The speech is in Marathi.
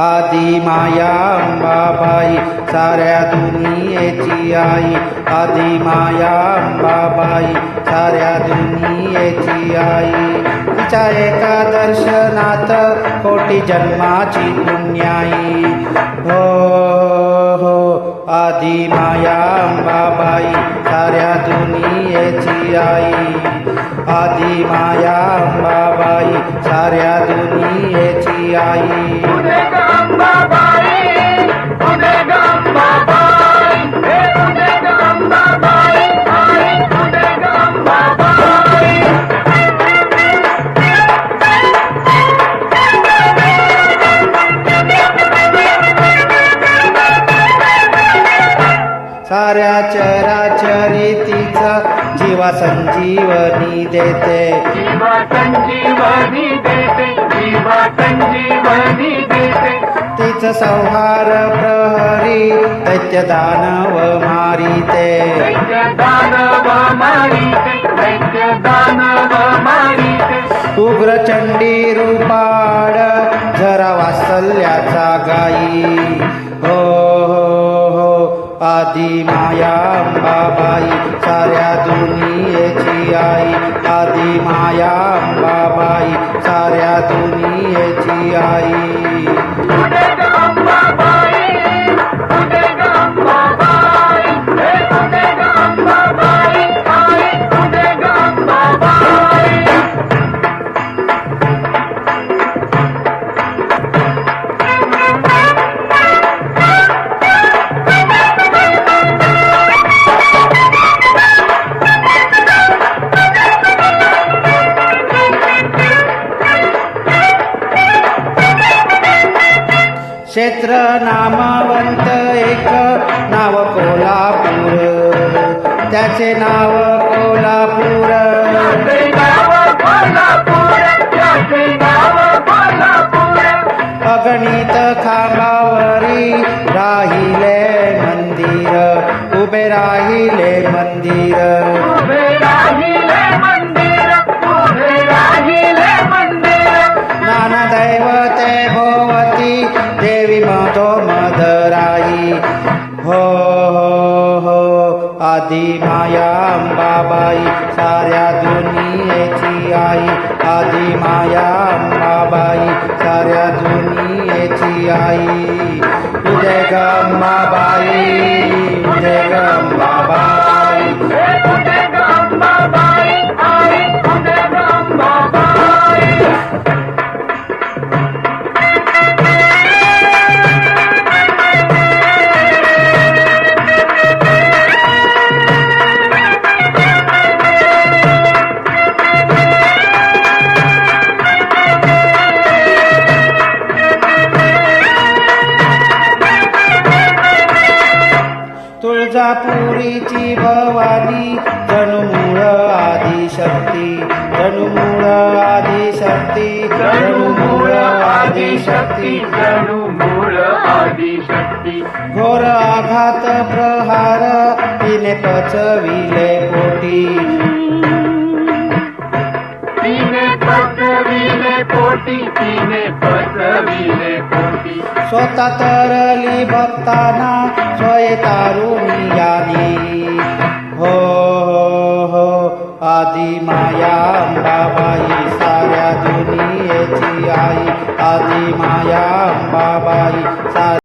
आदी माया अंबाबाई साऱ्या दुनियेची आई. आदी माया अंबाबाई साऱ्या दुनियेची आई. तिच्या एका दर्शनात कोटी जन्माची पुण्याई हो हो आदी माया अंबाबाई साऱ्या दुनियेची आई. आदी माया अंबाबाई साऱ्या दुनियेची आई. साऱ्या चराचरी तिचा जीवा संजीवनी देते. जीवा संजीवनी देते जीवा संजीवनी देते. तिचं संहार प्रहरी दैत्य दानव मारिते. दैत्य दानव मारिते दैत्य दानव मारिते. उग्र चंडी रूपाड जरा वात्सल्याचा गाई आधी माया अंबाबाई साऱ्या दुनियेची आई. आधी माया अंबाबाई साऱ्या दुनियेची आई. क्षेत्र नामवंत एक नाव कोल्हापूर. त्याचे नाव कोल्हापूर. अगणित खांबावरी राहिले मंदिर उभे राहिले मंदिर. राहिले मंदिर उभे राहिले मंदिर नाना दैवते आदि माया अंबाबाई साऱ्या दुनियेची आई. आदि माया अंबाबाई साऱ्या दुनियेची आई. उदय गंबाबाई उदय गंबाबाई तुळजापुरीची भवानी जणूमूळ आदिशक्ती जणूमूळ आदिशक्ती जणू आदिशक्ती आदिशक्ती जणू मूळ आदिशक्ती. घोर आघात प्रहार तिने पचविले पोटी. तिने पचविले पोटी तिने पचविले पोटी स्वतः तरली भक्ताना स्वय तारुणियानी हो हो हो आदी माया अंबाबाई साऱ्या दुनियेची आई. आदी माया अंबाबाई साऱ्या दुनियेची आई